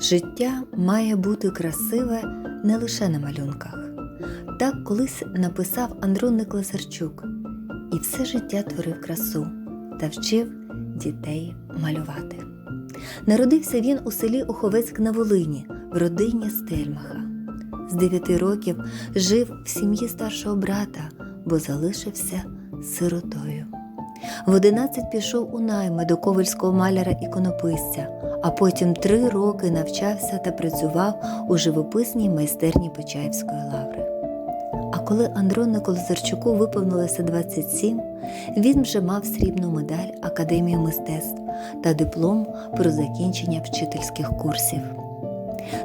Життя має бути красиве не лише на малюнках. Так колись написав Андроник Лазарчук і все життя творив красу та вчив дітей малювати. Народився він у селі Оховецьк на Волині в родині Стельмаха. З дев'яти років жив в сім'ї старшого брата, бо залишився сиротою. В одинадцять пішов у найми до ковальського маляра іконописця, а потім три роки навчався та працював у живописній майстерні Почаївської лаври. А коли Андронику Лазарчуку виповнилося 27, він вже мав срібну медаль Академії мистецтв та диплом про закінчення вчительських курсів.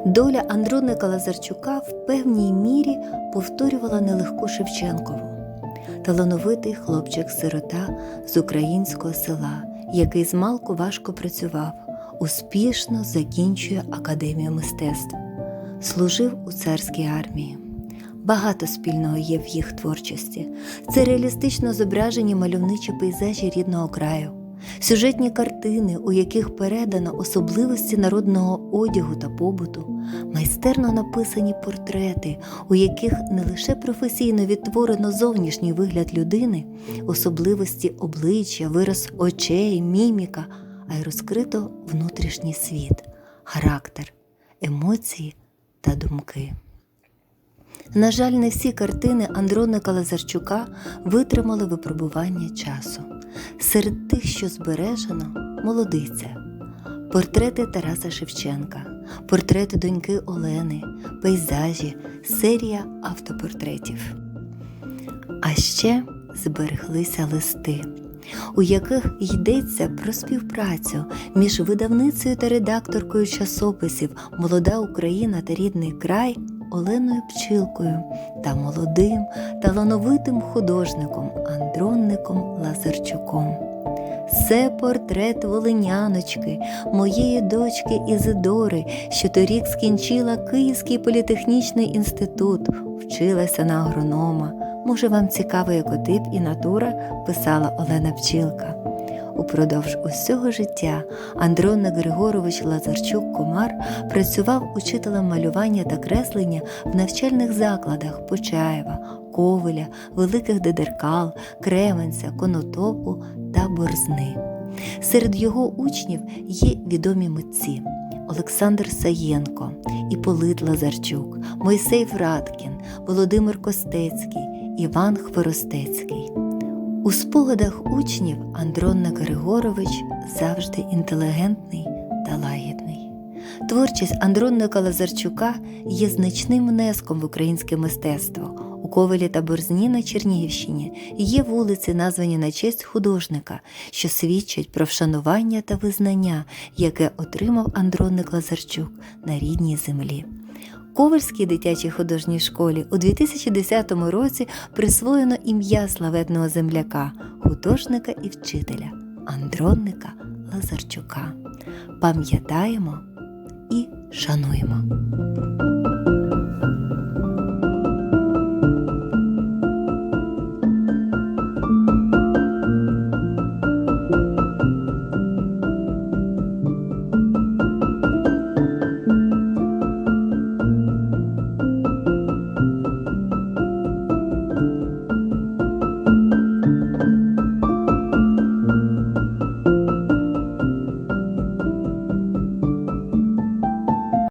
Доля Андроника Лазарчука в певній мірі повторювала нелегку Шевченкову талановитий хлопчик-сирота з українського села, який змалку важко працював, успішно закінчує академію мистецтв, служив у царській армії. Багато спільного є в їх творчості. Це реалістично зображені мальовничі пейзажі рідного краю, сюжетні картини, у яких передано особливості народного одягу та побуту, майстерно написані портрети, у яких не лише професійно відтворено зовнішній вигляд людини, особливості обличчя, вираз очей, міміка, а й розкрито внутрішній світ, характер, емоції та думки. На жаль, не всі картини Андроника Лазарчука витримали випробування часу. Серед тих, що збережено, молодиця, портрети Тараса Шевченка, портрети доньки Олени, пейзажі, серія автопортретів. А ще збереглися листи, у яких йдеться про співпрацю між видавницею та редакторкою часописів Молода Україна та рідний край Оленою Пчілкою та молодим талановитим художником Андронником Лазарчуком. Це портрет волиняночки, моєї дочки Ізидори, що торік скінчила Київський політехнічний інститут, вчилася на агронома. Може, вам цікаво екотип і натура, писала Олена Пчілка. Упродовж усього життя Андронник Григорович Лазарчук Комар працював учителем малювання та креслення в навчальних закладах Почаєва, Ковеля, Великих Дедеркал, Кременця, Конотопу та Борзни. Серед його учнів є відомі митці Олександр Саєнко, Іполит Лазарчук, Мойсей Враткін, Володимир Костецький, Іван Хворостецький. У спогадах учнів Андронник Григорович завжди інтелігентний та лагідний. Творчість Андронника Лазарчука є значним внеском в українське мистецтво. У Ковелі та Борзні на Чернігівщині є вулиці, названі на честь художника, що свідчать про вшанування та визнання, яке отримав Андронник Лазарчук на рідній землі. Ковальській дитячій художній школі у 2010 році присвоєно ім'я славетного земляка, художника і вчителя Андронника Лазарчука. Пам'ятаємо і шануємо.